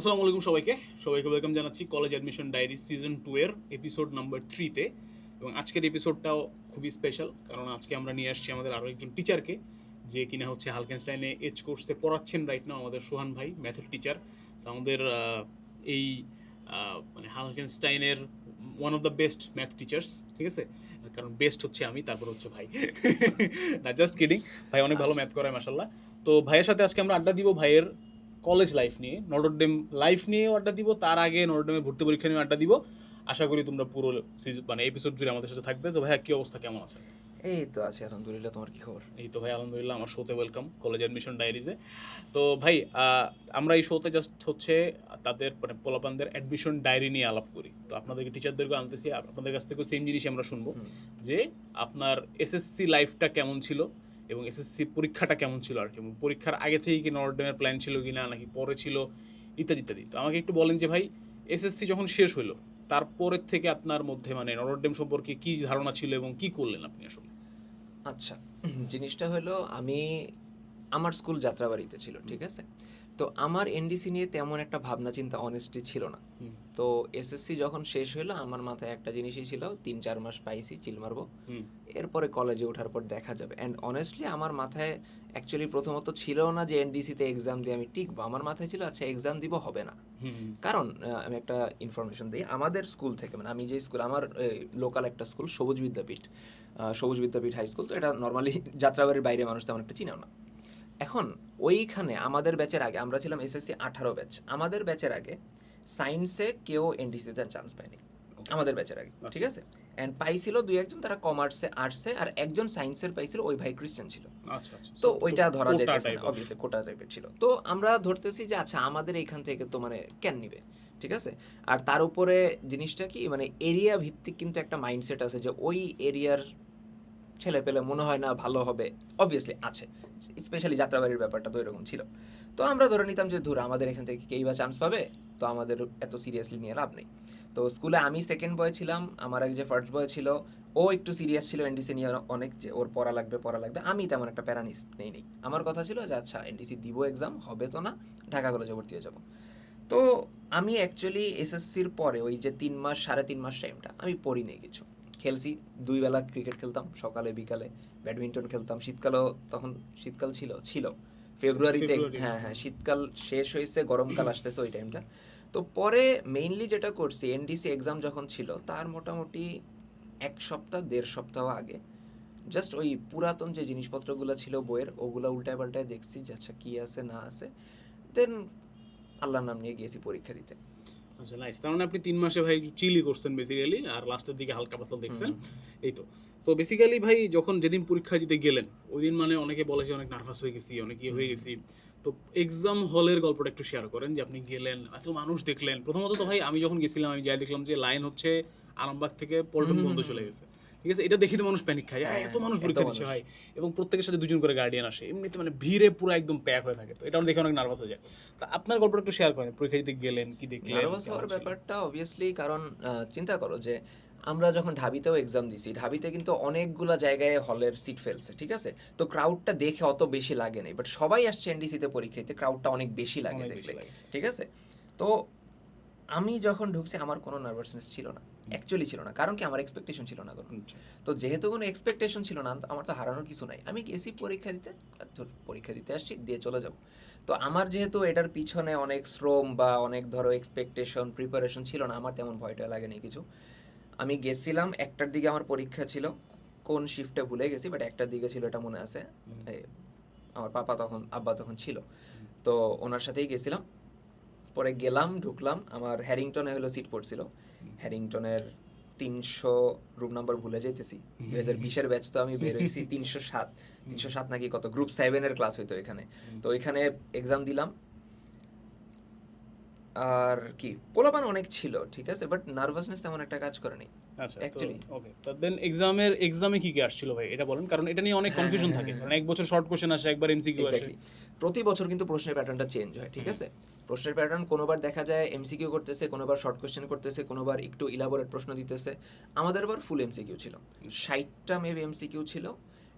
আসসালামু আলাইকুম সবাইকে। সবাইকে ওয়েলকাম জানাচ্ছি college admission diary season two এর এপিসোড নাম্বার থ্রিতে এবং আজকের এপিসোডটাও খুবই স্পেশাল কারণ আজকে আমরা নিয়ে আসছি আমাদের আরও একজন টিচারকে যে কিনা হচ্ছে হালকেনস্টাইনে এজ কোর্সে পড়াচ্ছেন রাইট নাও আমাদের সোহান ভাই ম্যাথের টিচার আমাদের এই মানে হালকেনস্টাইনের one of the best math teachers ঠিক আছে? কারণ বেস্ট হচ্ছে আমি তারপর হচ্ছে ভাই। না জাস্ট কিডিং ভাই অনেক ভালো ম্যাথ করায় মাসাল্লাহ তো ভাইয়ের সাথে আজকে আমরা আড্ডা দিব ভাইয়ের কলেজ লাইফ নিয়ে নটরডেম লাইফ নিয়েও আড্ডা দিব তার আগে নটরডেমে ভর্তি পরীক্ষা নিয়ে আড্ডা দিব। আশা করি তোমরা পুরো season- মানে এপিসোড জুড়ে আমাদের সাথে থাকবে। তো ভাইয়া কি অবস্থা? কেমন আছে এই তো আছি আলহামদুলিল্লাহ। তোমার কি খবর? এই তো ভাই আলহামদুলিল্লাহ আমার শোতে ওয়েলকাম কলেজ অ্যাডমিশন ডায়েরিজে তো ভাই আমরা এই শোতে জাস্ট হচ্ছে তাদের মানে পোলাপানদের অ্যাডমিশন ডায়েরি নিয়ে আলাপ করি। তো আপনাদেরকে টিচারদেরকে আনতেছি আপনাদের কাছ থেকেও সেম জিনিসই আমরা শুনব। যে আপনার এসএসসি লাইফটা কেমন ছিল? এবং এসএসসি পরীক্ষাটা কেমন ছিল আর কি? এবং পরীক্ষার আগে থেকে কি নর্ডেমের প্ল্যান ছিল কি না নাকি পরে ছিল? ইত্যাদি ইত্যাদি। তো আমাকে একটু বলেন যে ভাই এসএসসি যখন শেষ হলো তারপরের থেকে আপনার মধ্যে মানে নরডেম সম্পর্কে কি ধারণা ছিল এবং কি করলেন আপনি আসলে? আচ্ছা জিনিসটা হলো আমি, আমার স্কুল যাত্রাবাড়িতে ছিল, ঠিক আছে? তো আমার এনডিসি নিয়ে তেমন একটা ভাবনা চিন্তা অনেস্টলি ছিল না। তো এসএসসি যখন শেষ হলো আমার মাথায় একটা জিনিসই ছিল তিন চার মাস পাইছি চিল মারবো। এরপরে কলেজে ওঠার পর দেখা যাবে। অ্যান্ড অনেস্টলি আমার মাথায় অ্যাকচুয়ালি প্রথমত ছিল না যে এনডিসিতে এক্সাম দিয়ে আমি টিকবো। আমার মাথায় ছিল আচ্ছা এক্সাম দিব হবে না। কারণ আমি একটা ইনফরমেশন দিই আমাদের স্কুল থেকে মানে আমি যে স্কুল আমার লোকাল একটা স্কুল সবুজ বিদ্যাপীঠ সবুজ বিদ্যাপীঠ হাই স্কুল তো এটা নর্মালি যাত্রাবাড়ির বাইরে মানুষ তেমন একটা চিনেও না। এখন ওইখানে আমাদের ব্যাচের আগে আমরা ছিলাম এসএসসি আঠারো ব্যাচ আমাদের ব্যাচের আগে সায়েন্সে কেউ এনডিসিতে চান্স পায়নি। আমাদের ব্যাচের আগে ঠিক আছে? অ্যান্ড পাইছিল দুই একজন তারা কমার্সে আর্টসে আর একজন সায়েন্সের পাইছিল ওই ভাই খ্রিস্টান ছিল। আচ্ছা আচ্ছা। তো ওইটা ধরা যাইতেছে of- অবভিয়াসলি কোটা টাইপের ছিল। তো আমরা ধরতেছি যে আচ্ছা আমাদের এইখান থেকে তো মানে কেন নিবে ঠিক আছে? আর তার উপরে জিনিসটা কি মানে এরিয়া ভিত্তিক কিন্তু একটা মাইন্ডসেট আছে যে ওই এরিয়ার ছেলে পেলে মনে হয় না ভালো হবে অবভিয়াসলি আছে। স্পেশালি যাত্রাবাড়ির ব্যাপারটা তো এরকম ছিল। তো আমরা ধরে নিতাম যে, ধর, আমাদের এখান থেকে কেই বা চান্স পাবে? তো আমাদের এত সিরিয়াসলি নিয়ে লাভ নেই। তো স্কুলে আমি সেকেন্ড বয় ছিলাম, আমার এক যে ফার্স্ট বয় ছিল, ও একটু সিরিয়াস ছিল এনডিসি নিয়ে অনেক যে, ওর পড়া লাগবে পড়া লাগবে। আমি তেমন একটা প্যারা নিস- নেই নেই। আমার কথা ছিল যে আচ্ছা এনডিসি দিব এক্সাম হবে তো না, ঢাকা কলেজে ভর্তি হয়ে যাব। তো আমি অ্যাকচুয়ালি এসএসসির পরে ওই যে তিন মাস, সাড়ে তিন মাস টাইমটা আমি পড়ি নেই কিছু। খেলছি দুই বেলা ক্রিকেট খেলতাম সকালে বিকালে ব্যাডমিন্টন খেলতাম। শীতকালও তখন শীতকাল ছিল ছিল। ফেব্রুয়ারিতে হ্যাঁ হ্যাঁ শীতকাল শেষ হয়েছে গরমকাল আসতেছে ওই টাইমটা তো পরে মেইনলি যেটা করছি এনডিসি এক্সাম যখন ছিল তার মোটামুটি এক সপ্তাহ দেড় সপ্তাহ আগে জাস্ট ওই পুরাতন যে জিনিসপত্রগুলো ছিল বইয়ের ওগুলো উল্টায় পাল্টায় দেখছি যে আচ্ছা কী আছে না আছে। দেন আল্লাহর নাম নিয়ে গিয়েছি পরীক্ষা দিতে। আচ্ছা নাইস তার মানে আপনি তিন মাসে ভাই চিলি করছেন বেসিক্যালি আর লাস্টের দিকে হালকা পাতল দেখছেন। এই তো। তো বেসিক্যালি ভাই যখন যেদিন পরীক্ষা দিতে গেলেন ওই দিন মানে অনেকে বলে যে অনেক নার্ভাস হয়ে গেছি অনেক ইয়ে হয়ে গেছি। তো এক্সাম হলের গল্পটা একটু শেয়ার করেন যে আপনি গেলেন এত মানুষ দেখলেন। প্রথমত তো ভাই আমি যখন গেছিলাম আমি যাই দেখলাম যে লাইন হচ্ছে আরামবাগ থেকে পল্টন বন্ধ চলে গেছে। ঠিক আছে? এটা দেখি তো মানুষ প্যানিক খায়। এত মানুষ পরীক্ষা দিচ্ছে। ভাই। এবং প্রত্যেকের সাথে দুজন করে গার্ডিয়ান আসে। এমনিতে মানে ভিড়ে পুরো একদম প্যাক হয়ে থাকে তো। এটা দেখে অনেক নার্ভাস হয়ে যায়। তা আপনার গল্পটা একটু শেয়ার করেন। পরীক্ষা দিতে গেলেন কি দেখলেন নার্ভাস হওয়ার ব্যাপারটা অবভিয়াসলি কারণ চিন্তা করো যে আমরা যখন ঢাবিতেও এক্সাম দিছি ঢাবিতে কিন্তু অনেকগুলা জায়গায় হলের সিট ফেলছে ঠিক আছে? তো ক্রাউডটা দেখে অত বেশি লাগে নাই। বাট সবাই আসছে এনডিসিতে পরীক্ষা দিতে ক্রাউডটা অনেক বেশি লাগে দেখলে লাগে। ঠিক আছে? তো আমি যখন ঢুকছি আমার কোনো নার্ভাসনেস ছিল না। অ্যাকচুয়ালি ছিল না। কারণ কি? আমার এক্সপেকটেশন ছিল না কোনো। আচ্ছা। তো যেহেতু কোনো এক্সপেকটেশন ছিল না আমার তো হারানোর কিছু নাই। আমি গেছি পরীক্ষা দিতে? পরীক্ষা দিতে আসছি দিয়ে চলে যাব। তো আমার যেহেতু এটার পিছনে অনেক শ্রম বা অনেক ধরো এক্সপেকটেশন প্রিপারেশন ছিল না আমার তেমন ভয়টা লাগেনি কিছু। আমি গেছিলাম একটার দিকে আমার পরীক্ষা ছিল কোন শিফটে ভুলে গেছি বাট একটার দিকে ছিল এটা মনে আছে। আমার পাপা তখন আব্বা তখন ছিল। তো ওনার সাথেই গেছিলাম। পরে গেলাম ঢুকলাম আমার হ্যারিংটনে হলো সিট পড়ছিল। হ্যারিংটনের তিনশো রুম নাম্বার ভুলে যাইতেছি। দুই হাজার বিশের ব্যাচ তো আমি বের হয়েছি তিনশো সাত। তিনশো সাত নাকি কত? গ্রুপ সেভেনের ক্লাস হইতো এখানে। তো এখানে এক্সাম দিলাম। আর কি? পোলাপান অনেক ছিল ঠিক আছে? বাট নার্ভাসনেস তেমন একটা কাজ করেনি আচ্ছা Actually. ওকে তো দেন এক্সামের এক্সামে কি কি আসছিল ভাই? এটা বলেন কারণ এটা নিয়ে অনেক কনফিউশন থাকে। কারণ এক বছর শর্ট কোশ্চেন আসে একবার এমসিকিউ আসে। প্রতি বছর কিন্তু প্রশ্নের প্যাটার্নটা চেঞ্জ হয় ঠিক আছে? প্রশ্নের প্যাটার্ন কোনোবার দেখা যায় এমসিকিউ করতেছে কোনোবার শর্ট কোশ্চেন করতেছে কোনোবার একটু ইলাবোরেট প্রশ্ন দিতেছে। আমাদের আবার ফুল এমসিকিউ ছিল। ষাটটা মেবি এমসিকিউ ছিল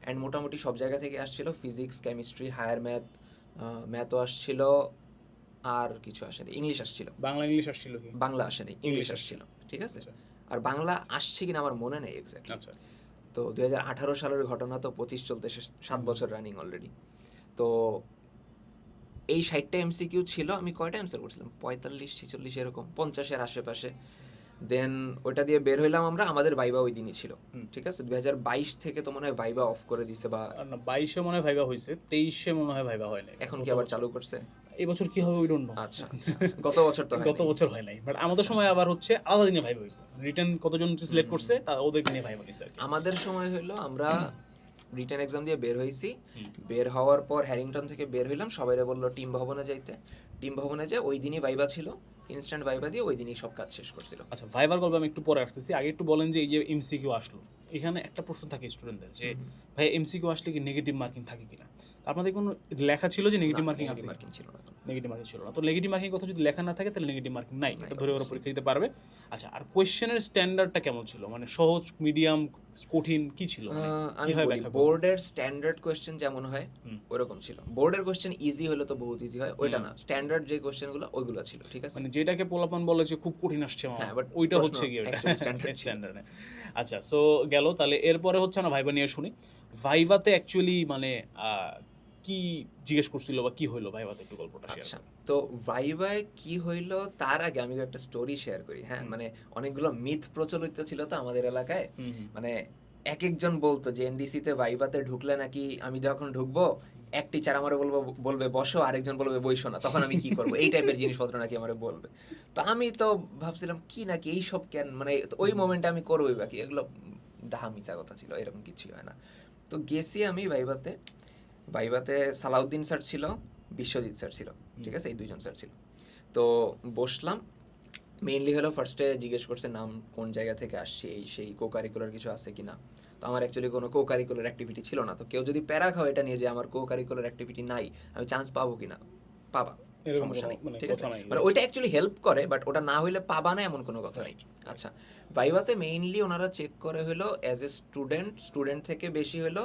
অ্যান্ড মোটামুটি সব জায়গা থেকে আসছিল। ফিজিক্স কেমিস্ট্রি হায়ার ম্যাথ ম্যাথও আসছিল। আর কিছু আসেনি। ইংলিশ আসছিল। বাংলা ইংলিশ আসছিল কি? বাংলা আসেনি ইংলিশ আসছিল ঠিক আছে? আচ্ছা। আর বাংলা আসছে কিনা আমার মনে নেই এক্স্যাক্টলি আচ্ছা। তো দুই হাজার আঠারো সালের ঘটনা তো পঁচিশ চলতে সাত বছর রানিং অলরেডি তো এই ষাটটা এমসিকিউ ছিল আমি কয়টা অ্যান্সার করছিলাম? পঁয়তাল্লিশ ছিচল্লিশ এরকম পঞ্চাশের আশেপাশে। দেন ওইটা দিয়ে বের হইলাম আমরা আমাদের ভাইবা ওই দিনই ছিল। ঠিক আছে? দুই হাজার বাইশ থেকে তো মনে হয় ভাইবা অফ করে দিছে বা বাইশে মনে হয় ভাইবা হয়েছে তেইশে মনে হয় ভাইবা হয় এখন কি আবার চালু করছে? এই বছর কি হবে উই ডোন্ট নো আচ্ছা। গত বছর তো গত বছর হয় নাই। বাট আমাদের সময় আবার হচ্ছে আলাদা দিনে ভাইবা হয়েছে। রিটার্ন কতজন সিলেক্ট করছে তা ওদের নিয়ে ভাইবা কি। আমাদের সময় হইল আমরা রিটার্ন এক্সাম দিয়ে বের হইছি বের হওয়ার পর হ্যারিংটন থেকে বের হইলাম। সবাইরে বলল টিম ভবনে যাইতে। টিম ভবনে যে ওই দিনই ভাইবা ছিল। ইনস্ট্যান্ট ভাইবা দিয়ে ওই দিনই সব কাজ শেষ করছিল। আচ্ছা ভাইবার গল্প আমি একটু পরে আসতেছি। আগে একটু বলেন যে এই যে এমসিকিউ আসলো। এখানে একটা প্রশ্ন থাকে স্টুডেন্টদের যে ভাই এমসিকিউ আসলে কি নেগেটিভ মার্কিং থাকে কিনা? আপনাদের কোনো লেখা ছিল যে নেগেটিভ মার্কিং আছে? মার্কিং ছিল না নেগেটিভ মার্কিং ছিল না। তো নেগেটিভ মার্কিং কথা যদি লেখা না থাকে তাহলে নেগেটিভ মার্কিং নাই। এটা ধরে ওরা পরীক্ষা দিতে পারবে। আচ্ছা আর কোয়েশ্চেনের স্ট্যান্ডার্ডটা কেমন ছিল? মানে সহজ মিডিয়াম কঠিন কি ছিল? বোর্ডের স্ট্যান্ডার্ড কোয়েশ্চেন যেমন হয় ওরকম ছিল। বোর্ডের কোয়েশ্চেন ইজি হলে তো বহুত ইজি হয় ওইটা না। স্ট্যান্ডার্ড যে কোয়েশ্চেনগুলো ওইগুলো ছিল ঠিক আছে? মানে যেটাকে পোলাপান বলে যে খুব কঠিন আসছে হ্যাঁ, বাট ওইটা হচ্ছে কি ছিল। স্ট্যান্ডার্ড আচ্ছা সো গেল। তাহলে এরপরে হচ্ছে না ভাইবা নিয়ে শুনি। ভাইভাতে অ্যাকচুয়ালি মানে কি জিজ্ঞেস করছিল বা কি হইল ভাইভাতে একটু গল্পটা শেয়ার আচ্ছা তো ভাইভায় কি হইল তার আগে আমি একটা স্টোরি শেয়ার করি হ্যাঁ? মানে অনেকগুলো মিথ প্রচলিত ছিল তো আমাদের এলাকায়। মানে এক একজন বলতো যে এনডিসি তে ভাইভাতে ঢুকলে নাকি আমি যখন ঢুকবো এক টিচার আমার বলব, বলবে, বসো, আরেকজন বলবে, বইসো না। তখন আমি কি করব? এই টাইপের জিনিসপত্র নাকি আমার বলবে। তো আমি তো ভাবছিলাম, কি নাকি এই সব কেন? মানে ওই মোমেন্টে আমি করবোই বাকি। এগুলো ডাহা মিচা কথা ছিল, এরকম কিছুই হয় না। তো গেছি আমি ভাইভাতে ভাইভাতে সালাউদ্দিন স্যার ছিল, বিশ্বজিৎ স্যার ছিল, ঠিক আছে? এই দুইজন স্যার ছিল। তো বসলাম। মেইনলি হলো ফার্স্টে জিজ্ঞেস করছে, নাম কোন জায়গা থেকে আসছে? এই সেই কো কারিকুলার কিছু আছে কিনা? তো আমার অ্যাকচুয়ালি কোনো কো কারিকুলার অ্যাক্টিভিটি ছিল না। তো কেউ যদি প্যারা খাও এটা নিয়ে যে আমার কো কারিকুলার অ্যাক্টিভিটি নাই আমি চান্স পাবো কিনা? পাবা। সমস্যা নেই। মানে ঠিক আছে? মানে ওইটা অ্যাকচুয়ালি হেল্প করে বাট ওটা না হইলে পাবা না এমন কোনো কথা নেই। আচ্ছা ভাইভাতে মেইনলি ওনারা চেক করে হলো অ্যাজ এ স্টুডেন্ট স্টুডেন্ট থেকে বেশি হলো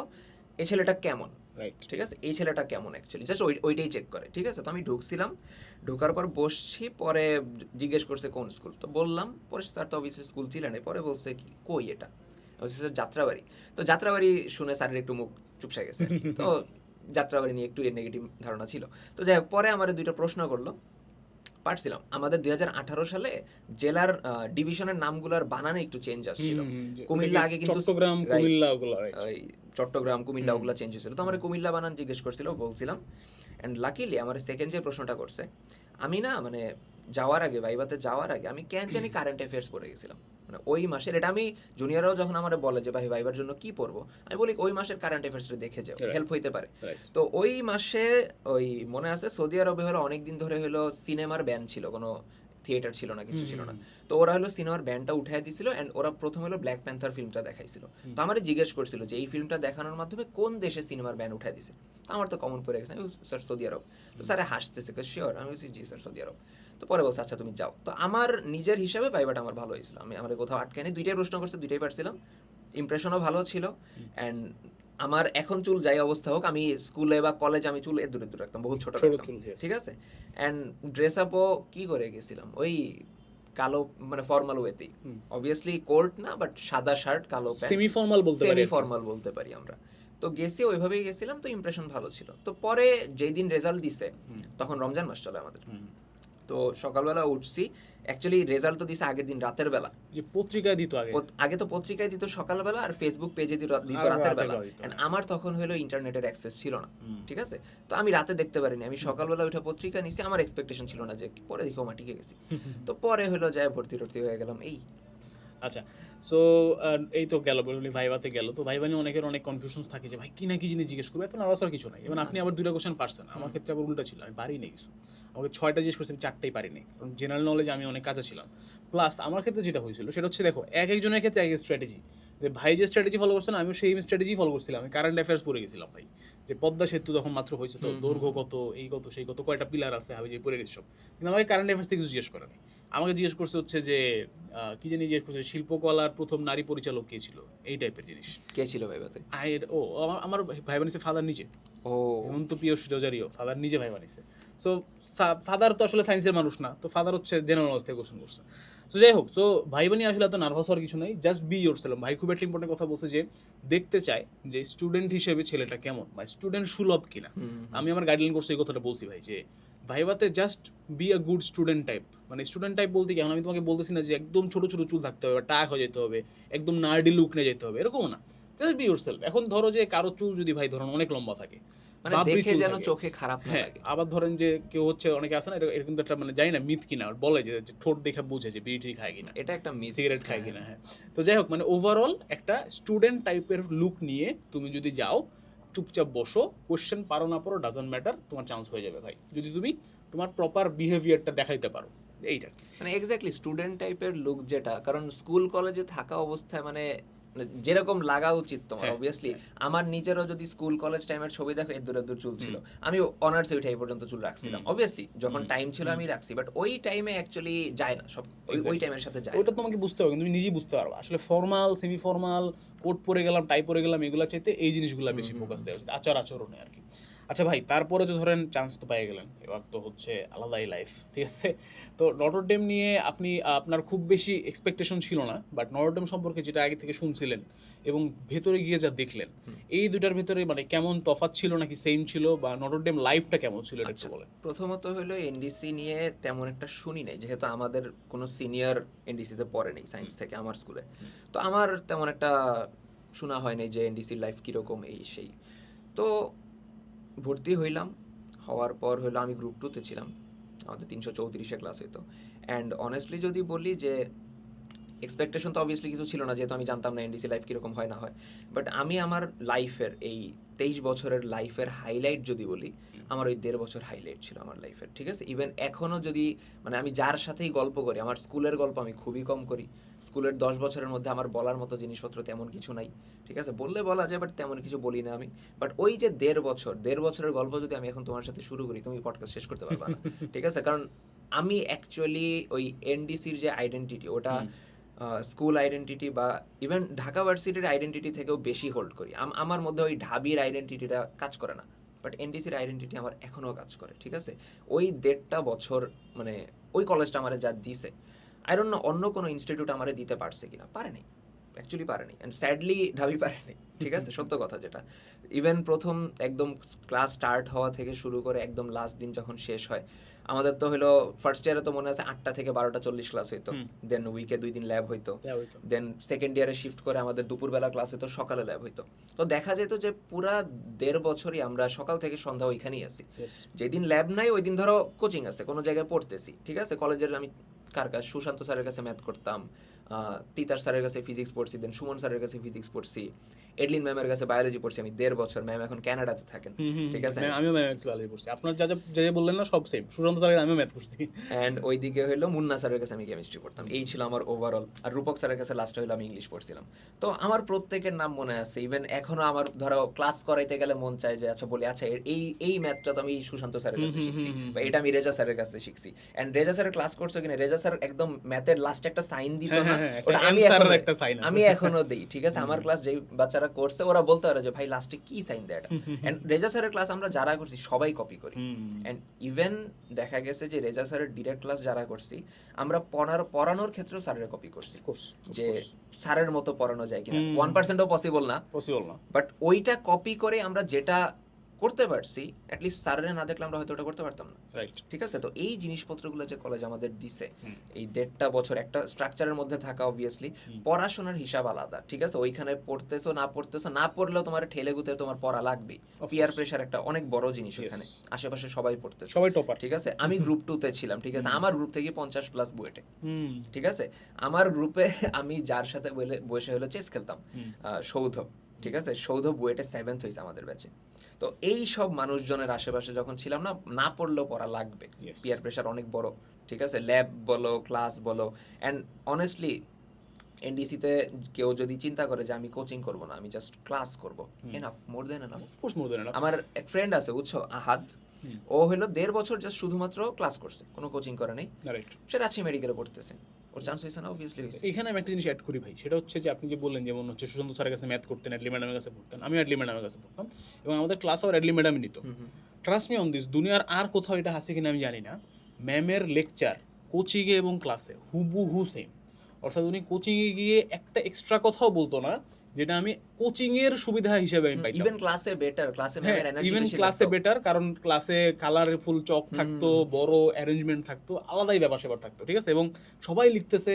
এই ছেলেটা কেমন? রাইট ঠিক আছে? এই ছেলেটা কেমন অ্যাকচুয়ালি জাস্ট ওইটাই চেক করে। ঠিক আছে? তো আমি ঢুকছিলাম। ঢোকার পর বসছি পরে জিজ্ঞেস করছে কোন স্কুল তো বললাম পরে স্যার তো অবভিয়াসলি স্কুল ছিলেন পরে বলছে কি কই এটা? বলছি, স্যার যাত্রাবাড়ি। তো যাত্রাবাড়ি শুনে স্যারের একটু মুখ চুপসে গেছে তো যাত্রাবাড়ি নিয়ে একটু নেগেটিভ ধারণা ছিল। তো যাই পরে আমার দুইটা প্রশ্ন করল। পারছিলাম আমাদের দুই সালে জেলার ডিভিশনের নামগুলোর বানানে একটু চেঞ্জ আসছিল। কুমিল্লা আগে কিন্তু চট্টগ্রাম কুমিল্লা ওই চট্টগ্রাম কুমিল্লা ওগুলো চেঞ্জ হয়েছিল। তো আমার কুমিল্লা বানান জিজ্ঞেস করছিল বলছিলাম। অ্যান্ড লাকিলি আমার সেকেন্ড যে প্রশ্নটা করছে আমি না মানে যাওয়ার আগে ভাইবাতে যাওয়ার আগে আমি কেন জানি কারেন্ট অ্যাফেয়ার্স পড়ে গেছিলাম। মানে ওই মাসের এটা আমি জুনিয়ররাও যখন আমার বলে যে ভাই ভাইবার জন্য কি পড়ব? আমি বলি ওই মাসের কারেন্ট অ্যাফেয়ার্সটা দেখে যাও হেল্প হইতে পারে। তো ওই মাসে ওই মনে আছে সৌদি আরবে হলো অনেক দিন ধরে হলো সিনেমার ব্যান ছিল কোনো থিয়েটার ছিল না কিছু ছিল না। তো ওরা হলো সিনেমার ব্যান্ডটা উঠাই দিছিল এন্ড ওরা প্রথম হলো ব্ল্যাক প্যান্থার ফিল্মটা দেখাইছিল। তো আমার জিজ্ঞেস করছিল যে এই ফিল্মটা দেখানোর মাধ্যমে কোন দেশে সিনেমার ব্যান উঠাই দিছে? আমার তো কমন পড়ে গেছে স্যার সৌদি আরব। তো স্যার হাসতেছে শিওর আমি বলছি জি স্যার সৌদি আরব। তো পরে বলছে আচ্ছা তুমি যাও। তো আমার নিজের হিসাবে ভাইবাটা আমার ভালো হয়েছিল। আমি আমার কোথাও আটকানি দুইটাই প্রশ্ন করছে দুইটাই পারছিলাম। ইমপ্রেশনও ভালো ছিল। অ্যান্ড আমার এখন চুল যাই অবস্থা হোক আমি স্কুলে বা কলেজে আমি চুল এর দূরে দূরে রাখতাম বহুত ছোট ঠিক আছে? অ্যান্ড ড্রেস আপও কি করে গেছিলাম? ওই কালো মানে ফর্মাল ওয়েতেই অবভিয়াসলি কোট না বাট সাদা শার্ট কালো সেমি ফর্মাল বলতে পারি সেমি ফর্মাল বলতে পারি আমরা। তো গেছি ওইভাবেই গেছিলাম তো ইমপ্রেশন ভালো ছিল। তো পরে যেই দিন রেজাল্ট দিছে তখন রমজান মাস চলে আমাদের। তো সকালবেলা উঠছি। অ্যাকচুয়ালি রেজাল্ট তো দিছে আগের দিন রাতের বেলা। যে পত্রিকায় দিত আগে। আগে তো পত্রিকায় দিত সকালবেলা আর ফেসবুক পেজে দিত দিত রাতের বেলা। আমার তখন হলো ইন্টারনেটের অ্যাক্সেস ছিল না। ঠিক আছে? তো আমি রাতে দেখতে পারিনি। আমি সকালবেলা উঠে পত্রিকা নিছি। আমার এক্সপেকটেশন ছিল না যে পরে দেখো মাটিকে গেছি। তো পরে হলো যায় ভর্তি টর্তি হয়ে গেলাম। এই। আচ্ছা। সো এই তো গেল বলি ভাইভাতে গেল। তো ভাইবা নিয়ে অনেকের অনেক কনফিউশন থাকে যে ভাই কি না কি জিনিস জিজ্ঞেস করবে? এত নার্ভাস আর কিছু নাই। এবং আপনি আবার দুইটা কোশ্চেন পারছেন আমার ক্ষেত্রে আবার উল্টা ছিল আমি পারি নেই কিছু। আমাকে ছয়টা জিজ্ঞেস করছেন চারটাই পারিনি কারণ জেনারেল নলেজ আমি অনেক কাছে ছিলাম। প্লাস আমার ক্ষেত্রে যেটা হয়েছিল সেটা হচ্ছে দেখো এক একজনের ক্ষেত্রে এক এক স্ট্র্যাটেজি যে ভাই যে স্ট্র্যাটেজি ফলো করছেন আমিও সেই স্ট্র্যাটেজি ফলো করছিলাম। আমি কারেন্ট অ্যাফেয়ার্স পড়ে গেছিলাম ভাই। যে পদ্মা সেতু তখন মাত্র হয়েছে তো দৈর্ঘ্য কত এই কত সেই কত কয়টা পিলার আছে আমি যে পড়ে গেছি সব। কিন্তু আমাকে কারেন্ট অ্যাফেয়ার্স থেকে কিছু জিজ্ঞেস করেনি আমাকে জিজ্ঞেস করছে হচ্ছে যে কি জানি জিজ্ঞেস করছে শিল্পকলার প্রথম নারী পরিচালক কে ছিল? এই টাইপের জিনিস। কে ছিল ভাইবাতে আয়ের ও আমার ভাই বানিয়েছে ফাদার নিজে। ও। হেমন্ত পিয়স রোজারিও ফাদার নিজে ভাই বানিয়েছে। সো ফাদার তো আসলে সায়েন্সের মানুষ না তো ফাদার হচ্ছে জেনারেল নলেজ থেকে কোশ্চেন করছে। তো যাই হোক সো ভাই বানি আসলে এত নার্ভাস হওয়ার কিছু নাই জাস্ট বি ইয়োর সেলফ ভাই খুব একটা ইম্পর্টেন্ট কথা বলছে যে দেখতে চায় যে স্টুডেন্ট হিসেবে ছেলেটা কেমন বা স্টুডেন্ট সুলভ কিনা। আমি আমার গাইডলাইন কোর্সে এই কথাটা বলছি ভাই যে ভাইবাতে just be a good student type মানে স্টুডেন্ট টাইপ বলতে কি এখন আমি তোমাকে বলতেছি না যে একদম ছোট ছোট চুল থাকতে হবে বা টাক হয়ে যেতে হবে একদম নার্ডি লুক নিয়ে যেতে হবে এরকম না। জাস্ট বি ইয়োর সেলফ এখন ধরো যে কারও চুল যদি ভাই ধরুন অনেক লম্বা থাকে মানে দেখে যেন চোখে খারাপ হ্যাঁ আবার ধরেন যে কেউ হচ্ছে অনেকে আছে না এটা কিন্তু একটা মানে জানি না মিথ কিনা বলে যে ঠোঁট দেখে বুঝে যে বিড়ি খায় কিনা। এটা একটা সিগারেট খায় কিনা হ্যাঁ। তো যাই হোক মানে ওভারঅল একটা স্টুডেন্ট টাইপের লুক নিয়ে তুমি যদি যাও চুপচাপ বসো কোয়েশ্চেন পারো না পারো ডাজন্ট ম্যাটার তোমার চান্স হয়ে যাবে ভাই। যদি তুমি তোমার প্রপার বিহেভিয়ারটা দেখাইতে পারো, এইটা। মানে এক্স্যাক্টলি স্টুডেন্ট টাইপের লুক যেটা, কারণ স্কুল কলেজে থাকা অবস্থায় মানে মানে যেরকম লাগা উচিত তোমার হ্যাঁ, অবভিয়াসলি আমার নিজেরও যদি স্কুল কলেজ টাইমের ছবি দেখো এর দূরে দূর চুল ছিল। আমি অনার্সে উঠে এই পর্যন্ত চুল রাখছিলাম। অবভিয়াসলি যখন টাইম ছিল আমি রাখছি বাট ওই টাইমে অ্যাকচুয়ালি যায় না সব ওই-. টাইমের সাথে যায় ওটা তোমাকে বুঝতে হবে তুমি নিজেই বুঝতে পারবে। আসলে ফর্মাল সেমি ফর্মাল কোট পরে গেলাম টাই পরে গেলাম এগুলো চাইতে এই জিনিসগুলো বেশি ফোকাস দেওয়া উচিত আচার আচরণে আর কি। আচ্ছা ভাই তারপরে তো ধরেন চান্স তো পেয়ে গেলেন। এবার তো হচ্ছে আলাদাই লাইফ ঠিক আছে? তো নটরডেম নিয়ে আপনি আপনার খুব বেশি এক্সপেকটেশন ছিল না বাট নটরডেম সম্পর্কে যেটা আগে থেকে শুনছিলেন এবং ভেতরে গিয়ে যা দেখলেন এই দুটার ভেতরে মানে কেমন তফাৎ ছিল নাকি সেম ছিল বা নটরডেম লাইফটা কেমন ছিল এটা একটু বলেন। প্রথমত হলো এনডিসি নিয়ে তেমন একটা শুনি নাই যেহেতু আমাদের কোনো সিনিয়র এনডিসিতে পড়ে নেই সায়েন্স থেকে আমার স্কুলে তো আমার তেমন একটা শোনা হয়নি যে এনডিসির লাইফ কীরকম এই সেই। তো ভর্তি হইলাম, হওয়ার পর হইল আমি গ্রুপ টুতে ছিলাম। আমাদের তিনশো চৌত্রিশে ক্লাস হইতো। অ্যান্ড অনেস্টলি যদি বলি যে এক্সপেকটেশন তো অবভিয়াসলি কিছু ছিল না, যেহেতু আমি জানতাম না এনডিসি লাইফ কীরকম হয়, না হয়। বাট আমি আমার লাইফের এই তেইশ বছরের লাইফের হাইলাইট যদি বলি, আমার ওই দেড় বছর হাইলাইট ছিল আমার লাইফের ঠিক আছে? ইভেন এখনও যদি মানে আমি যার সাথেই গল্প করি, আমার স্কুলের গল্প আমি খুবই কম করি। স্কুলের দশ বছরের মধ্যে আমার বলার মতো জিনিসপত্র তেমন কিছু নাই, ঠিক আছে? বললে বলা যায় বাট তেমন কিছু বলি না আমি। বাট ওই যে দেড় বছর, দেড় বছরের গল্প যদি আমি এখন তোমার সাথে শুরু করি, তুমি পডকাস্ট শেষ করতে পারবে না, ঠিক আছে? কারণ আমি অ্যাকচুয়ালি ওই এনডিসির যে আইডেন্টিটি ওটা স্কুল আইডেন্টিটি বা ইভেন ঢাকা ভার্সিটির আইডেন্টিটি থেকেও বেশি হোল্ড করি। আম- আমার মধ্যে ওই ঢাবির আইডেন্টিটিটা কাজ করে না। বাট এনডিসির আইডেন্টিটি আমার এখনও কাজ করে, ঠিক আছে? ওই দেড়টা বছর মানে ওই কলেজটা আমার যা দিছে আই নো অন্য কোনো ইনস্টিটিউট আমারে দিতে পারছে কিনা, পারে পারেনি অ্যাকচুয়ালি পারেনি অ্যান্ড স্যাডলি ঢাবি পারেনি ঠিক আছে? সত্য কথা যেটা। ইভেন প্রথম একদম ক্লাস স্টার্ট হওয়া থেকে শুরু করে একদম লাস্ট দিন যখন শেষ হয় আমাদের তো হলো ফার্স্ট ইয়ারে তো মনে আছে আটটা থেকে বারোটা চল্লিশ ক্লাস হইতো। দেন উইকে দুই দিন ল্যাব হইতো। দেন সেকেন্ড ইয়ারে শিফট করে আমাদের দুপুরবেলা ক্লাস হতো সকালে ল্যাব হইতো। তো দেখা যেত যে পুরা দেড় বছরই আমরা সকাল থেকে সন্ধ্যা ওইখানেই আছি। যেদিন ল্যাব নাই ওই দিন ধরো কোচিং আছে কোনো জায়গায় পড়তেছি ঠিক আছে? কলেজের আমি কার কাছে সুশান্ত স্যারের কাছে ম্যাথ করতাম তিতার স্যারের কাছে ফিজিক্স পড়ছি দেন সুমন স্যারের কাছে ফিজিক্স পড়ছি। এডলিন ম্যামের কাছে বায়োলজি পড়ছি আমি দেড় বছর। ম্যাম এখন কানাডাতে থাকেন। ঠিক আছে? আমিও ম্যাথ বায়োলজি পড়ছি। আপনার যা যা যা বললেন না সব সেম সুশান্ত স্যারের আমিও ম্যাথ পড়ছি। অ্যান্ড ওইদিকে হলো মুন্না স্যারের কাছে আমি কেমিস্ট্রি পড়তাম। এই ছিল আমার ওভারঅল আর রূপক স্যারের কাছে লাস্টে হলো আমি ইংলিশ পড়ছিলাম। তো আমার প্রত্যেকের নাম মনে আছে। ইভেন এখনও আমার ধরো ক্লাস করাইতে গেলে মন চায় যে আচ্ছা বলি আচ্ছা এই এই ম্যাথটা তো আমি সুশান্ত স্যারের কাছে শিখছি। বা এটা আমি রেজা স্যারের কাছে শিখছি। অ্যান্ড রেজা স্যারের ক্লাস করছ কিনা? রেজা স্যার একদম ম্যাথের লাস্টে একটা সাইন দিত হ্যাঁ, না। হ্যাঁ, হ্যাঁ, ওটা আমি এখনও আমি এখনও দেই ঠিক আছে? আমার ক্লাস যেই বাচ্চারা করছে ওরা বলতে পারে যে ভাই লাস্টে কি সাইন দেয় এটা? অ্যান্ড রেজা স্যারের ক্লাস আমরা যারা করছি সবাই কপি করি। এন্ড ইভেন দেখা গেছে যে রেজা স্যারের ডিরেক্ট ক্লাস যারা করছি আমরা পড়ার পড়ানোর ক্ষেত্রেও স্যারের কপি করছি। যে স্যারের মতো পড়ানো যায় কিনা। ওয়ান পার্সেন্টও পসিবল না। পসিবল না। বাট ওইটা কপি করে আমরা যেটা করতে পারছি অ্যাটলিস্ট স্যারের না দেখলে আমরা হয়তো ওটা করতে পারতাম না। রাইট ঠিক আছে? তো এই জিনিসপত্রগুলো যে কলেজ আমাদের দিছে এই দেড়টা বছর একটা স্ট্রাকচারের মধ্যে থাকা অবভিয়াসলি পড়াশোনার হিসাব আলাদা ঠিক আছে? ওইখানে পড়তেছো না পড়তেছো না পড়লেও তোমার ঠেলে গুতে তোমার পড়া লাগবেই। Of পিয়ার প্রেশার একটা অনেক বড় জিনিস. ওখানে আশেপাশে সবাই পড়তে সবাই টপার ঠিক আছে? আমি গ্রুপ টুতে ছিলাম ঠিক আছে? আমার গ্রুপ থেকে পঞ্চাশ প্লাস বুয়েটে। হুম। ঠিক আছে? আমার গ্রুপে আমি যার সাথে বসে হলো চেস খেলতাম সৌধ ঠিক আছে? সৌধ বুয়েটে সেভেন্থ হয়েছে আমাদের ব্যাচে তো এই সব মানুষজনের আশেপাশে যখন ছিলাম না না পড়লেও পড়া লাগবে। পিয়ার প্রেশার অনেক বড় ঠিক আছে? ল্যাব বলো ক্লাস বলো অ্যান্ড অনেস্টলি এনডিসিতে কেউ যদি চিন্তা করে যে আমি কোচিং করব না আমি জাস্ট ক্লাস করব enough more than enough of course more than আমার এক ফ্রেন্ড আছে বুঝছ? আহাদ। ও হলো দেড় বছর জাস্ট শুধুমাত্র ক্লাস করছে কোনো কোচিং করে নেই। রাইট সে রাজশাহী মেডিকেলে পড়তেছে। ওর চান্স হয়েছে না অবভিয়াসলি হয়েছে এখানে আমি একটা জিনিস অ্যাড করি ভাই সেটা হচ্ছে যে আপনি যে বললেন যেমন হচ্ছে সুশান্ত স্যারের কাছে ম্যাথ করতেন অ্যাডলি ম্যাডামের কাছে পড়তেন আমি অ্যাডলি ম্যাডামের কাছে পড়তাম এবং আমাদের ক্লাস আবার অ্যাডলি ম্যাডামই নিত। ট্রাস্ট মি অন দিস দুনিয়ার আর কোথাও এটা হাসি কিনা আমি জানি না। ম্যামের লেকচার কোচিংয়ে এবং ক্লাসে হুবু হু সেম অর্থাৎ উনি কোচিংয়ে গিয়ে একটা এক্সট্রা কথাও বলতো না যেটা আমি কোচিং এর সুবিধা হিসেবে আমি পাইতাম। ইভেন ক্লাসে বেটার ক্লাসে এনার্জি ইভেন ক্লাসে বেটার কারণ ক্লাসে কালারফুল চক থাকতো বড় অ্যারেঞ্জমেন্ট থাকতো আলাদাই ব্যাপার সেবার থাকতো ঠিক আছে? এবং সবাই লিখতেছে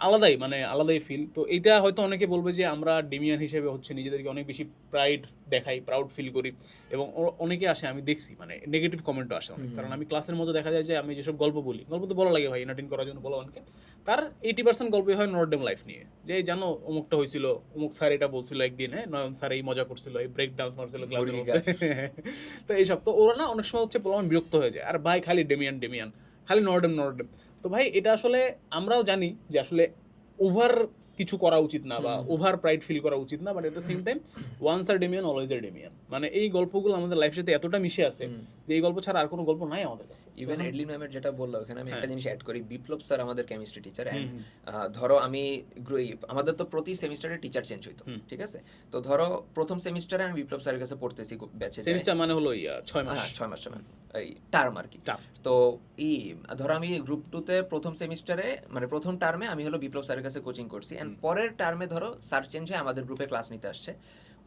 আলাদাই মানে আলাদাই ফিল তো এটা হয়তো অনেকে বলবে যে আমরা ডেমিয়ান হিসেবে হচ্ছে নিজেদেরকে অনেক বেশি প্রাইড দেখাই প্রাউড ফিল করি এবং অনেকে আসে আমি দেখছি মানে নেগেটিভ কমেন্টও আসে অনেক। কারণ আমি ক্লাসের মধ্যে দেখা যায় যে আমি যেসব গল্প বলি গল্প তো বলা লাগে ভাই এন্টারটেন করার জন্য বলা অনেকে তার এইটি পার্সেন্ট গল্পই হয় নর্ডেম লাইফ নিয়ে। যে জানো অমুকটা হয়েছিল অমুক স্যার এটা বলছিল একদিন হ্যাঁ নয়ন স্যার এই মজা করছিল এই ব্রেক ডান্স মারছিল ক্লাসের মুরগি মধ্যে। তো এইসব তো ওরা না অনেক সময় হচ্ছে প্রমাণ বিরক্ত হয়ে যায়। আর ভাই খালি ডেমিয়ান ডেমিয়ান খালি নর্ডেম নর্ডেম তো ভাই এটা আসলে আমরাও জানি যে আসলে ওভার কিছু করা উচিত না বা ওভার প্রাইড ফিল করা উচিত না but at the same time once R Damian always আর ডেমিয়ান মানে এই গল্পগুলো আমাদের লাইফের সাথে এতটা মিশে আছে যে এই গল্প ছাড়া আর কোনো গল্প নাই আমাদের কাছে। ইভেন এডলিন ম্যামের যেটা বলল ওখানে আমি একটা হ্যাঁ। জিনিস অ্যাড করি বিপ্লব স্যার আমাদের কেমিস্ট্রি টিচার। ধরো আমি আমাদের তো প্রতি সেমিস্টারে টিচার চেঞ্জ হইতো ঠিক আছে? তো ধরো প্রথম সেমিস্টারে আমি বিপ্লব স্যারের কাছে পড়তেছি ব্যাচে সেমিস্টার মানে হলো ইয়া ছয় মাস। হ্যাঁ ছয় মাস ছয় এই টার্ম আর কি। তো ই ধরো আমি গ্রুপ টুতে প্রথম সেমিস্টারে মানে প্রথম টার্মে আমি হলো বিপ্লব স্যারের কাছে কোচিং করছি পরের টার্মে ধরো স্যার চেঞ্জ হয়ে আমাদের গ্রুপে ক্লাস নিতে আসছে।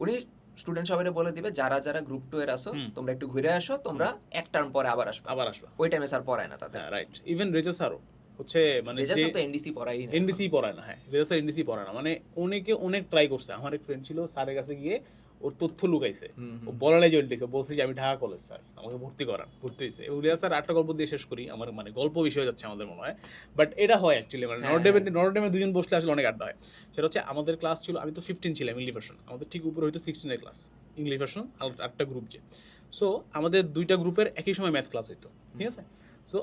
উনি স্টুডেন্ট সবাই বলে দিবে যারা যারা গ্রুপ টু এর আসো তোমরা একটু ঘুরে আসো তোমরা এক টার্ম পরে আবার আসবে। আবার আসবে। ওই টাইমে স্যার পড়ায় না তাদের। রাইট ইভেন রেজা স্যারও হচ্ছে মানে যে তো এনডিসি পড়াই না। এনডিসি পড়ায় না হ্যাঁ। রেজা স্যার এনডিসি পড়ায় না। মানে অনেকে অনেক ট্রাই করছে। আমার এক ফ্রেন্ড ছিল স্যারের কাছে গিয়ে ওর তথ্য লুকাইছে। ও বলালে জলটেছে বলছে যে আমি ঢাকা কলেজ স্যার আমাকে ভর্তি করান। ভর্তি হয়েছে রেজা স্যার আটটা গল্প দিয়ে শেষ করি। আমার মানে গল্প বিষয় যাচ্ছে আমাদের মনে হয়। বাট এটা হয় অ্যাকচুয়ালি মানে হ্যাঁ, নর্ডেমে নর্ডেমে দুজন বসলে আসলে অনেক আড্ডা হয়। সেটা হচ্ছে আমাদের ক্লাস ছিল আমি তো ফিফটিন ছিলাম ইংলিশ ভার্সন আমাদের ঠিক উপরে হয়তো সিক্সটিনের ক্লাস ইংলিশ ভার্সন আর আটটা গ্রুপ যে। সো আমাদের দুইটা গ্রুপের একই সময় ম্যাথ ক্লাস হইতো। ঠিক আছে? সো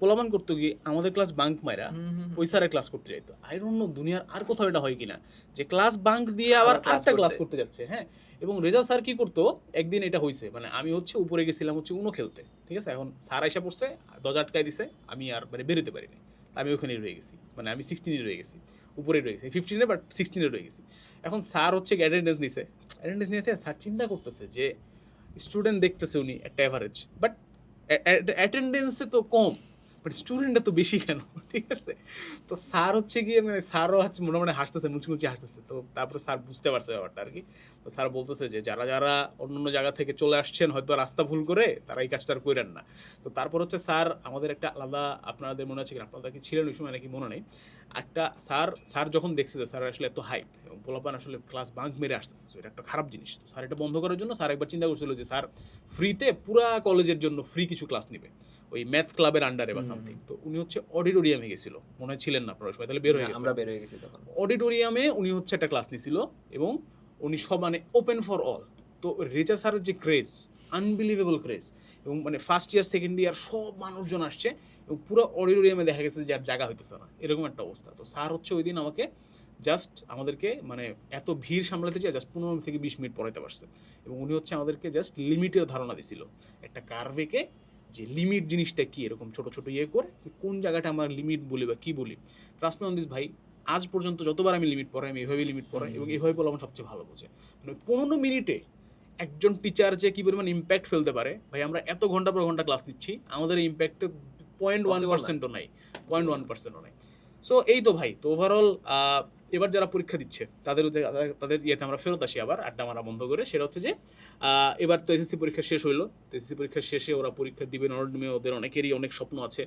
পোলামান করতে গিয়ে আমাদের ক্লাস বাঙ্ক মাইরা ওই স্যারের ক্লাস করতে যাইতো। আই ডোন্ট নো দুনিয়ার আর কোথাও এটা হয় কিনা? যে ক্লাস বাঙ্ক দিয়ে আবার আরেকটা ক্লাস। করতে যাচ্ছে হ্যাঁ? এবং রেজা স্যার কী করতো? একদিন এটা হয়েছে মানে আমি হচ্ছে উপরে গেছিলাম হচ্ছে উনো খেলতে, ঠিক আছে? এখন স্যার আইসা পড়ছে, দরজা আটকায় দিছে, আমি আর মানে বেরোতে পারিনি। আমি ওখানেই রয়ে গেছি মানে আমি সিক্সটিনে রয়ে গেছি উপরে রয়ে গেছি ফিফটিনে বাট সিক্সটিনে রয়ে গেছি। এখন স্যার হচ্ছে অ্যাটেন্ডেন্স নিছে। অ্যাটেন্ডেন্স নিয়ে স্যার চিন্তা করতেছে যে স্টুডেন্ট দেখতেছে উনি একটা অ্যাভারেজ বাট অ্যাটেন্ডেন্সে তো কম। বাট স্টুডেন্টটা তো বেশি কেন? ঠিক আছে? তো স্যার হচ্ছে গিয়ে মানে স্যারও হচ্ছে মোটামুটি হাসতেছে মুচি মুচি হাসতেছে। তো তারপরে স্যার বুঝতে পারছে ব্যাপারটা আর কি তো স্যার বলতেছে যে, যারা যারা অন্য অন্য জায়গা থেকে চলে আসছেন, হয়তো রাস্তা ভুল করে, তারা এই কাজটা আর করেন না। তো তারপর হচ্ছে স্যার আমাদের একটা আলাদা, আপনাদের মনে আছে কি আপনারা কি ছিলেন ওই সময় নাকি মনে নেই? একটা স্যার স্যার যখন দেখছে যে স্যার আসলে এত হাইপ এবং পোলাপান আসলে ক্লাস বাঙ্ক মেরে আসতেছে এটা একটা খারাপ জিনিস। তো স্যার এটা বন্ধ করার জন্য স্যার একবার চিন্তা করছিল যে, স্যার ফ্রিতে পুরা কলেজের জন্য ফ্রি কিছু ক্লাস নেবে। ওই ম্যাথ ক্লাবের আন্ডারে বা সামথিং তো উনি হচ্ছে অডিটোরিয়ামে গেছিল। মনে হয় ছিলেন না আপনারা সবাই তাহলে বের হয়ে গেছে। আমরা বের হয়ে গেছি তখন। অডিটোরিয়ামে উনি হচ্ছে একটা ক্লাস নিছিল এবং উনি সব মানে ওপেন ফর অল তো রেজা স্যারের যে ক্রেজ আনবিলিভেবল ক্রেজ এবং মানে ফার্স্ট ইয়ার সেকেন্ড ইয়ার সব মানুষজন আসছে এবং পুরো অডিটোরিয়ামে দেখা গেছে যে আর জায়গা হইতেছে না। এরকম একটা অবস্থা। তো স্যার হচ্ছে ওই দিন আমাকে জাস্ট আমাদেরকে মানে এত ভিড় সামলাতে চাই জাস্ট পনেরো থেকে বিশ মিনিট পড়াইতে পারছে এবং উনি হচ্ছে আমাদেরকে জাস্ট লিমিটের ধারণা দিছিল। একটা কার্ভেকে যে লিমিট জিনিসটা কি এরকম ছোট ছোট ইয়ে করে যে কোন জায়গাটা আমার লিমিট বলি বা কি বলি। ট্রাস্ট অন দিস ভাই আজ পর্যন্ত যতবার আমি লিমিট পড়াই আমি এভাবেই লিমিট পড়াই এবং এভাবে বলে আমার সবচেয়ে ভালো বোঝে। মানে পনেরো মিনিটে একজন টিচার যে কি পরিমাণ ইম্প্যাক্ট ফেলতে পারে ভাই আমরা এত ঘণ্টা পর ঘণ্টা ক্লাস নিচ্ছি আমাদের ইম্প্যাক্টে পয়েন্ট ওয়ান পার্সেন্টও নাই পয়েন্ট ওয়ান পার্সেন্টও নাই। সো এই তো ভাই তো ওভারঅল এবার যারা পরীক্ষা দিচ্ছে তাদের তাদের ইয়েতে আমরা ফেরত আসি আবার আড্ডা মারা বন্ধ করে। সেটা হচ্ছে যে এবার তো এসএসসি পরীক্ষা শেষ হইল। তো এসএসসি পরীক্ষা শেষে ওরা পরীক্ষা দিবে নরডমে। ওদের অনেকেরই অনেক স্বপ্ন আছে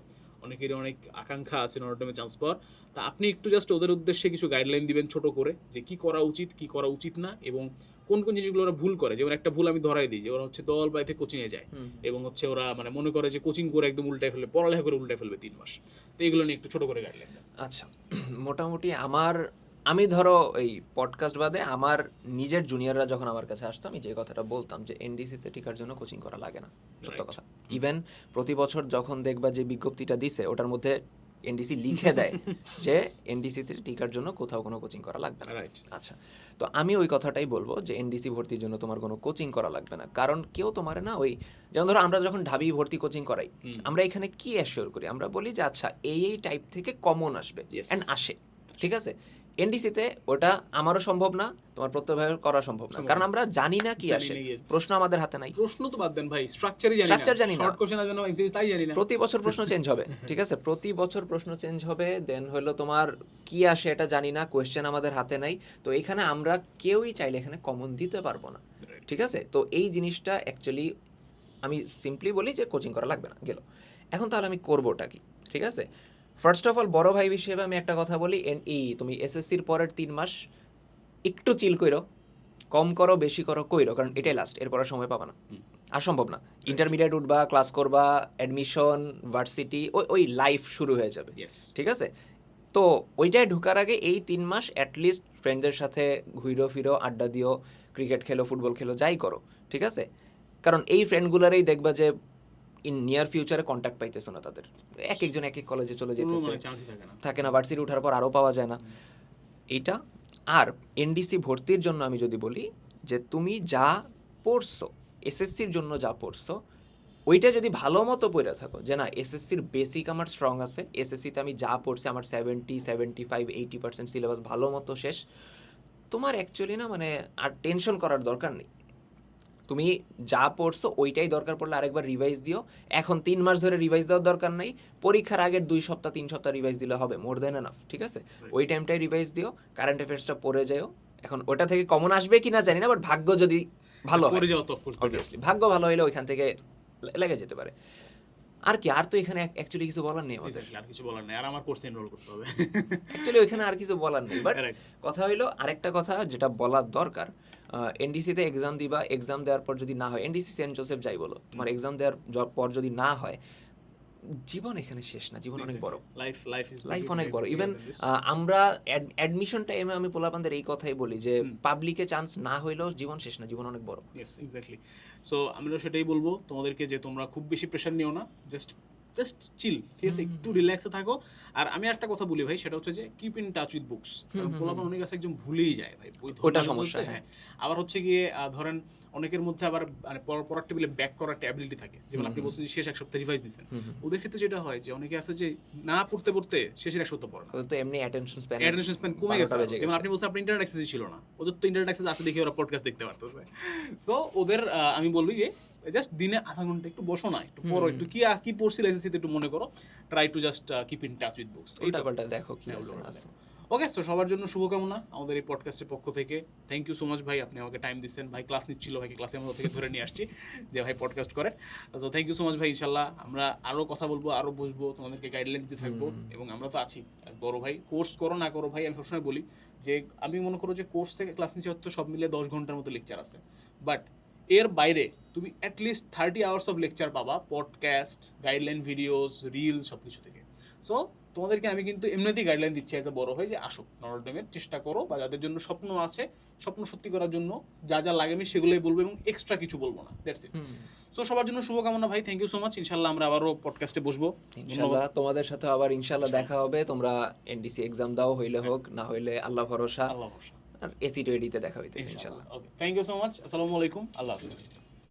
অনেকেরই অনেক আকাঙ্ক্ষা আছে নরডমে চান্স পাওয়ার। তা আপনি একটু জাস্ট ওদের উদ্দেশ্যে কিছু গাইডলাইন দিবেন ছোট করে যে কি করা উচিত কি করা উচিত না এবং কোন কোন জিনিসগুলো ওরা ভুল করে। যেমন একটা ভুল আমি ধরাই দিই যে ওরা হচ্ছে দল বাইতে কোচিংয়ে যায় এবং হচ্ছে ওরা মানে মনে করে যে কোচিং করে একদম উল্টায় ফেলবে পড়ালেখা করে উল্টায় ফেলবে তিন মাস। তো এইগুলো নিয়ে একটু ছোট করে গাইডলাইন আচ্ছা। মোটামুটি আমার আমি ধরো এই পডকাস্ট বাদে আমার নিজের জুনিয়ররা যখন আমার কাছে আসতো আমি যে কথাটা বলতাম যে এনডিসিতে টিকার জন্য কোচিং করা লাগে না সত্য কথা। ইভেন প্রতি বছর যখন দেখবা যে বিজ্ঞপ্তিটা দিছে ওটার মধ্যে এনডিসি লিখে দেয় যে এনডিসিতে টিকার জন্য কোথাও কোনো কোচিং করা লাগবে না। আচ্ছা তো আমি ওই কথাটাই বলব যে এনডিসি ভর্তির জন্য তোমার কোনো কোচিং করা লাগবে না। কারণ কেউ তোমার না ওই যেমন ধরো আমরা যখন ঢাবি ভর্তি কোচিং করাই আমরা এখানে কি অ্যাসিওর করি? আমরা বলি যে আচ্ছা এই এই টাইপ থেকে কমন আসবে অ্যান্ড আসে। ঠিক আছে? এনডিসিতে ওটা আমারও সম্ভব না তোমার প্রত্যেকভাবে করা সম্ভব না। কারণ আমরা জানি না কি আসে। না। প্রশ্ন আমাদের হাতে নাই। প্রশ্ন তো বাদ দেন ভাই স্ট্রাকচারই জানি না। Structure জানি না। শর্ট কোশ্চেন জন্য এক্সারসাইজ তাই জানি না। প্রতি বছর প্রশ্ন চেঞ্জ হবে ঠিক আছে? প্রতি বছর প্রশ্ন চেঞ্জ হবে দেন হলো তোমার কি আসে এটা জানি না কোয়েশ্চেন আমাদের হাতে নাই। তো এখানে আমরা কেউই চাইলে এখানে কমন দিতে পারব না ঠিক আছে? তো এই জিনিসটা অ্যাকচুয়ালি আমি সিম্পলি বলি যে কোচিং করা লাগবে না গেল। এখন তাহলে আমি করবোটা কি ঠিক আছে? ফার্স্ট অফ অল বড় ভাই হিসেবে আমি একটা কথা বলি এন এই তুমি এসএসসির পরের তিন মাস একটু চিল কইরো কম করো বেশি করো কইরো কারণ এটাই লাস্ট এরপর সময় পাবা না। আর সম্ভব না। ইন্টারমিডিয়েট উঠবা ক্লাস করবা অ্যাডমিশন ভার্সিটি ওই ওই লাইফ শুরু হয়ে যাবে। ঠিক আছে? তো ওইটায় ঢুকার আগে এই তিন মাস অ্যাটলিস্ট ফ্রেন্ডদের সাথে ঘুরো ফিরো আড্ডা দিও ক্রিকেট খেলো ফুটবল খেলো যাই করো। ঠিক আছে? কারণ এই ফ্রেন্ডগুলারই দেখবা যে ইন নিয়ার ফিউচারে কন্ট্যাক্ট পাইতেছে না তাদের। এক একজন এক এক কলেজে চলে যেতেছে। মানে থাকে না। ভার্সিটি ওঠার পর আরও পাওয়া যায় না। এটা আর এনডিসি ভর্তির জন্য আমি যদি বলি যে তুমি যা পড়ছো এসএসসির জন্য যা পড়ছো ওইটা যদি ভালো মতো পড়ে থাকো যে না এসএসসির বেসিক আমার স্ট্রং আছে এসএসসিতে আমি যা পড়ছি আমার seventy seventy five eighty percent syllabus ভালো মতো শেষ। তোমার অ্যাকচুয়ালি না মানে আর টেনশন করার দরকার নেই। তুমি যা পড়ছো ওইটাই দরকার পড়লে আরেকবার রিভাইজ দিও। এখন তিন মাস ধরে রিভাইজ দেওয়ার দরকার নেই। পরীক্ষার আগের দুই সপ্তাহ তিন সপ্তাহ রিভাইজ দিলে হবে মোর দেন এনাফ ঠিক আছে? ওই টাইমটাই রিভাইজ দিও কারেন্ট অ্যাফেয়ার্সটা পড়ে যাও এখন ওটা থেকে কমন আসবে কি না জানি না বাট ভাগ্য যদি ভালো অবভিয়াসলি ভাগ্য ভালো হলে ওইখান থেকে লেগে যেতে পারে। আর কি আর তো এখানে অ্যাকচুয়ালি কিছু বলার নেই আমাদের। আর কিছু বলার নেই। আর আমার কোর্সে এনরোল করতে হবে। অ্যাকচুয়ালি ওইখানে আর কিছু বলার নেই বাট কথা হইল আরেকটা কথা যেটা বলার দরকার। এনডিসিতে এক্সাম দিবা এক্সাম দেওয়ার পর যদি না হয় এনডিসি সেন্ট জোসেফ যাই বলো তোমার এক্সাম দেওয়ার পর যদি না হয় জীবন এখানে শেষ না জীবন অনেক বড়। লাইফ লাইফ ইজ লাইফ অনেক বড়। ইভেন আমরা অ্যাডমিশন টাইমে আমি পোলাপানদের এই কথাই বলি যে পাবলিকে চান্স না হইলেও জীবন শেষ না জীবন অনেক বড়। ইয়েস এক্স্যাক্টলি সো আমরা সেটাই বলব। তোমাদেরকে যে তোমরা খুব বেশি প্রেশার নিও না জাস্ট জাস্ট চিল ঠিক আছে? একটু রিল্যাক্সে থাকো। আর আমি একটা কথা বলি ভাই সেটা হচ্ছে যে keep in touch with books পোলাপান অনেক আছে একজন ভুলেই যায় ভাই। ওটা সমস্যা, হ্যাঁ। আবার হচ্ছে গিয়ে ধরেন অনেকের মধ্যে আবার মানে পড়ার টেবিলে ব্যাক করার একটা অ্যাবিলিটি থাকে। যেমন আপনি বলছেন শেষ এক সপ্তাহ রিভাইজ দিচ্ছেন ওদের ক্ষেত্রে যেটা হয় যে অনেকে আছে যে না পড়তে পড়তে শেষের এক সপ্তাহ পড়ে না। তো এমনি অ্যাটেনশন স্প্যান অ্যাটেনশন স্প্যান কমে গেছে। যেমন আপনি বলছেন আপনি ইন্টারনেট অ্যাক্সেসই ছিল না। ওদের তো ইন্টারনেট অ্যাক্সেস আছে দেখে ওরা পডকাস্ট দেখতে পারতেছে। সো ওদের আমি বলবি যে জাস্ট দিনে আধা ঘণ্টা একটু বসো না একটু পড়ো একটু কি আজ কি পড়ছিল এসএসসিতে একটু মনে করো। Try to just keep in touch with books এই উল্টাপাল্টা দেখো কি হ্যাঁ, আছে আছে। ওকে সো সবার জন্য শুভকামনা আমাদের এই পডকাস্টের পক্ষ থেকে। থ্যাংক ইউ সো মাচ ভাই আপনি আমাকে টাইম দিচ্ছেন। ভাই ক্লাস নিচ্ছিল ভাইকে ক্লাসের মধ্যে থেকে ধরে নিয়ে আসছি যে ভাই পডকাস্ট করে। তো থ্যাংক ইউ সো মাচ ভাই ইনশাল্লাহ আমরা আরও কথা বলব আরও বসবো তোমাদেরকে গাইডলাইন দিতে থাকব এবং আমরা তো আছি। বড় ভাই কোর্স করো না করো ভাই আমি সবসময় বলি যে আমি মনে করো যে কোর্স থেকে ক্লাস নিচ্ছে হয়তো সব মিলে দশ ঘণ্টার মতো লেকচার আছে। বাট এর বাইরে তুমি at least thirty hours of lecture পাবা পডকাস্ট গাইডলাইন ভিডিওস রিল সব কিছু থেকে। সো তোমাদেরকে আমি কিন্তু এমনিতেই গাইডলাইন দিচ্ছি এজ বড় হয়ে যে আসো নরডেমের চেষ্টা করো বা যাদের জন্য স্বপ্ন আছে স্বপ্ন সত্যি করার জন্য যা যা লাগে আমি সেগুলোই বলব এবং এক্সট্রা কিছু বলব না দ্যাটস ইট সো সবার জন্য শুভকামনা ভাই থ্যাংক ইউ সো মাচ ইনশাল্লাহ আমরা আবারও পডকাস্টে বসবো। ইনশাল্লাহ তোমাদের সাথে আবার ইনশাল্লাহ দেখা হবে। তোমরা এনডিসি এক্সাম দাও হইলে হোক না হইলে আল্লাহ ভরসা। আল্লাহ ভরসা। এসি টোয়েডিতে দেখা হইতেছে ইনশাল্লাহ okay thank you so much আসসালামু আলাইকুম। আল্লাহ হাফিজ।